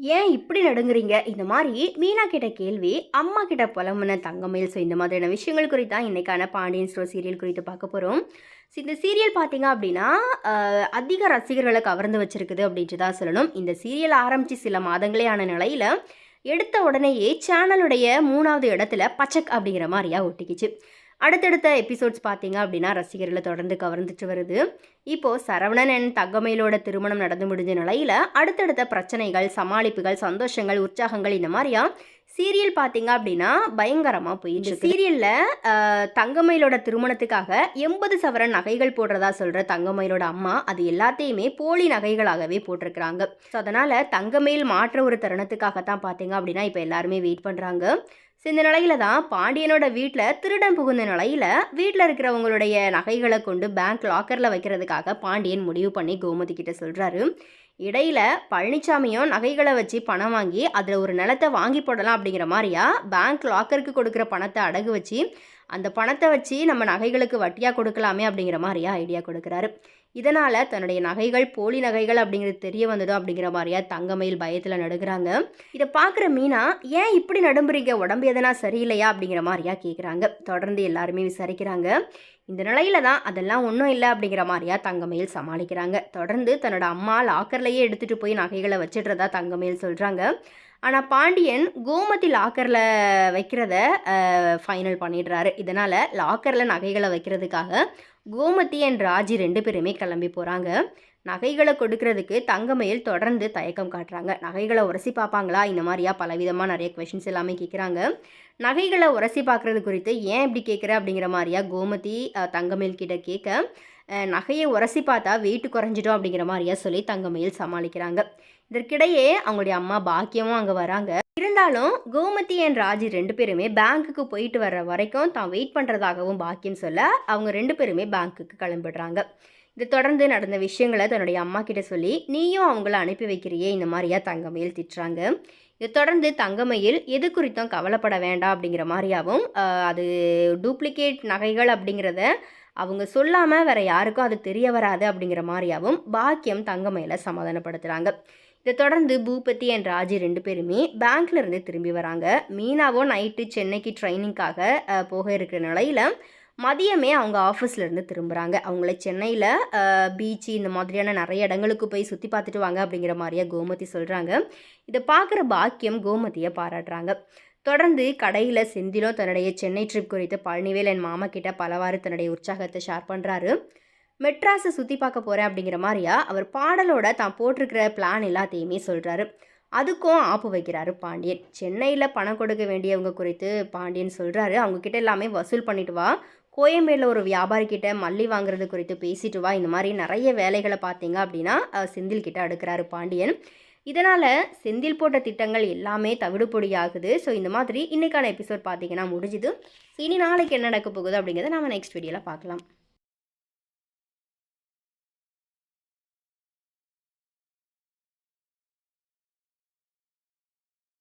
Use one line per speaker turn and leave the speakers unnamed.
ஏன் இப்படி நடுங்குறீங்க? இந்த மாதிரி மீனா கிட்ட கேள்வி அம்மா கிட்ட புலம்புன தங்கமயில். ஸோ இந்த மாதிரியான விஷயங்கள் குறித்து தான் இன்றைக்கான பாண்டியன் ஸ்டோர் சீரியல் குறித்து பார்க்க போகிறோம் ஸோ இந்த சீரியல் பார்த்தீங்க அப்படின்னா அதிக ரசிகர்களை கவர்ந்து வச்சிருக்குது அப்படின்ட்டு தான் சொல்லணும். இந்த சீரியல் ஆரம்பித்து சில மாதங்களே ஆன நிலையில் எடுத்த உடனேயே சேனலுடைய மூணாவது இடத்துல பச்சக் அப்படிங்கிற மாதிரியா ஒட்டிக்கிச்சு. அடுத்தடுத்த எபிசோட்ஸ் பார்த்தீங்க அப்படின்னா ரசிகர்களை தொடர்ந்து கவர்ந்துட்டு வருது. இப்போது சரவணன் அண்ட் தங்கமயிலோட திருமணம் நடந்து முடிஞ்ச நிலையில் அடுத்தடுத்த பிரச்சனைகள் சமாளிப்புகள் சந்தோஷங்கள் உற்சாகங்கள் இந்த மாதிரியா சீரியல் பார்த்தீங்க அப்படின்னா பயங்கரமாக போயிட்டு சீரியலில் தங்கமயிலோட திருமணத்துக்காக எண்பது சவரன் நகைகள் போடுறதா சொல்கிற தங்கமயிலோட அம்மா அது எல்லாத்தையுமே போலி நகைகளாகவே போட்டிருக்கிறாங்க. ஸோ அதனால் தங்கமயில் மாற்ற ஒரு தருணத்துக்காகத்தான் பார்த்தீங்க அப்படின்னா இப்போ எல்லாருமே வெயிட் பண்ணுறாங்க ஸோ இந்த நிலையில தான் பாண்டியனோட வீட்டில் திருடன் புகுந்த நிலையில் வீட்டில் இருக்கிறவங்களுடைய நகைகளை கொண்டு பேங்க் லாக்கரில் வைக்கிறதுக்காக பாண்டியன் முடிவு பண்ணி கோமதி கிட்ட சொல்கிறாரு இடையில பழனிசாமியும் நகைகளை வச்சு பணம் வாங்கி அதில் ஒரு நிலத்தை வாங்கி போடலாம் அப்படிங்கிற மாதிரியா? பேங்க் லாக்கருக்கு கொடுக்குற பணத்தை அடகு வச்சு அந்த பணத்தை வச்சு நம்ம நகைகளுக்கு வட்டியாக கொடுக்கலாமே அப்படிங்கிற மாதிரியா ஐடியா கொடுக்குறாரு. இதனால் தன்னுடைய நகைகள் போலி நகைகள் அப்படிங்கிறது தெரிய வந்ததோ அப்படிங்கிற மாதிரியா தங்கமயில் பயத்தில் நடுகிறாங்க இதை பார்க்குற மீனா ஏன் இப்படி நடும்புறீங்க? உடம்பு எதனா சரியில்லையா? அப்படிங்கிற மாதிரியா கேட்குறாங்க தொடர்ந்து எல்லாருமே விசாரிக்கிறாங்க. இந்த நிலையில தான் அதெல்லாம் ஒன்றும் இல்லை அப்படிங்கிற மாதிரியா தங்கமயில் சமாளிக்கிறாங்க. தொடர்ந்து தன்னோட அம்மா லாக்கர்லேயே எடுத்துகிட்டு போய் நகைகளை வச்சிடுறதா தங்கமயில் சொல்கிறாங்க ஆனால் பாண்டியன் கோமதி லாக்கரில் வைக்கிறத ஃபைனல் பண்ணிடுறாரு. இதனால் லாக்கரில் நகைகளை வைக்கிறதுக்காக கோமதி அண்ட் ராஜி ரெண்டு பேருமே கிளம்பி போகிறாங்க நகைகளை கொடுக்கறதுக்கு தங்கமயில் தொடர்ந்து தயக்கம் காட்டுறாங்க. நகைகளை உரசி பார்ப்பாங்களா? இந்த மாதிரியா பலவிதமாக நிறைய கொஷின்ஸ் எல்லாமே கேட்குறாங்க நகைகளை உரசி பார்க்குறது குறித்து ஏன் இப்படி கேட்குற அப்படிங்கிற மாதிரியா கோமதி தங்கமயில் கிட்ட கேட்க நகையை உரசி பார்த்தா வெயிட் குறைஞ்சிடும் அப்படிங்கிற மாதிரியா சொல்லி தங்கமயில் சமாளிக்கிறாங்க. இதற்கிடையே அவங்களுடைய அம்மா பாக்கியமும் அங்கே வராங்க. இருந்தாலும் கோமதி அண்ட் ராஜி ரெண்டு பேருமே பேங்க்குக்கு போயிட்டு வர்ற வரைக்கும் தான் வெயிட் பண்ணுறதாகவும் பாக்கியம் சொல்ல அவங்க ரெண்டு பேருமே பேங்க்குக்கு கிளம்பிடுறாங்க. இது தொடர்ந்து நடந்த விஷயங்களை தன்னுடைய அம்மா கிட்ட சொல்லி நீயும் அவங்கள அனுப்பி வைக்கிறியே இந்த மாதிரியா தங்கமயில்? திட்டுறாங்க. இது தொடர்ந்து தங்கமயில் எது குறித்தும் கவலைப்பட வேண்டாம் அப்படிங்கிற மாதிரியாகவும் அது டூப்ளிகேட் நகைகள் அப்படிங்கிறத அவங்க சொல்லாமல் வேற யாருக்கும் அது தெரிய வராது அப்படிங்கிற மாதிரியாவும் பாக்கியம் தங்கமயில சமாதானப்படுத்துகிறாங்க இதை தொடர்ந்து பூபதி அண்ட் ராஜி ரெண்டு பேருமே பேங்க்ல இருந்து திரும்பி வராங்க. மீனாவும் நைட்டு சென்னைக்கு ட்ரைனிங்காக போக இருக்கிற நிலையில் மதியமே அவங்க ஆஃபீஸ்லேருந்து திரும்புகிறாங்க அவங்கள சென்னையில் பீச்சு இந்த மாதிரியான நிறைய இடங்களுக்கு போய் சுற்றி பார்த்துட்டு வாங்க அப்படிங்கிற மாதிரியா கோமதி சொல்கிறாங்க இதை பார்க்குற பாக்கியம் கோமதியை பாராட்டுறாங்க. தொடர்ந்து கடையில் செந்திலும் தன்னுடைய சென்னை ட்ரிப் குறித்து பழனிவேல் என் மாமா கிட்ட பலவாறு தன்னுடைய உற்சாகத்தை ஷேர் பண்ணுறாரு மெட்ராஸை சுற்றி பார்க்க போகிறேன் அப்படிங்கிற மாதிரியா அவர் பாடலோட தான் போட்டிருக்கிற பிளான் எல்லாத்தையுமே சொல்கிறாரு அதுக்கும் ஆப்பு வைக்கிறாரு பாண்டியன். சென்னையில் பணம் கொடுக்க வேண்டியவங்க குறித்து பாண்டியன் சொல்கிறாரு அவங்கக்கிட்ட எல்லாமே வசூல் பண்ணிட்டு வா. கோயம்பேடில் ஒரு வியாபாரிக்கிட்ட மல்லி வாங்குறது குறித்து பேசிட்டு வா. இந்த மாதிரி நிறைய வேலைகளை பார்த்தீங்க அப்படின்னா செந்தில் கிட்ட அடுக்கிறாரு பாண்டியன். இதனால் செந்தில் போட்ட திட்டங்கள் எல்லாமே தவிடுபொடியாகுது. ஸோ இந்த மாதிரி இன்றைக்கான எபிசோட் பார்த்தீங்கன்னா முடிஞ்சுது. ஸோ இனி நாளைக்கு என்ன நடக்க போகுது அப்படிங்கிறத நம்ம நெக்ஸ்ட் வீடியோவில் பார்க்கலாம்.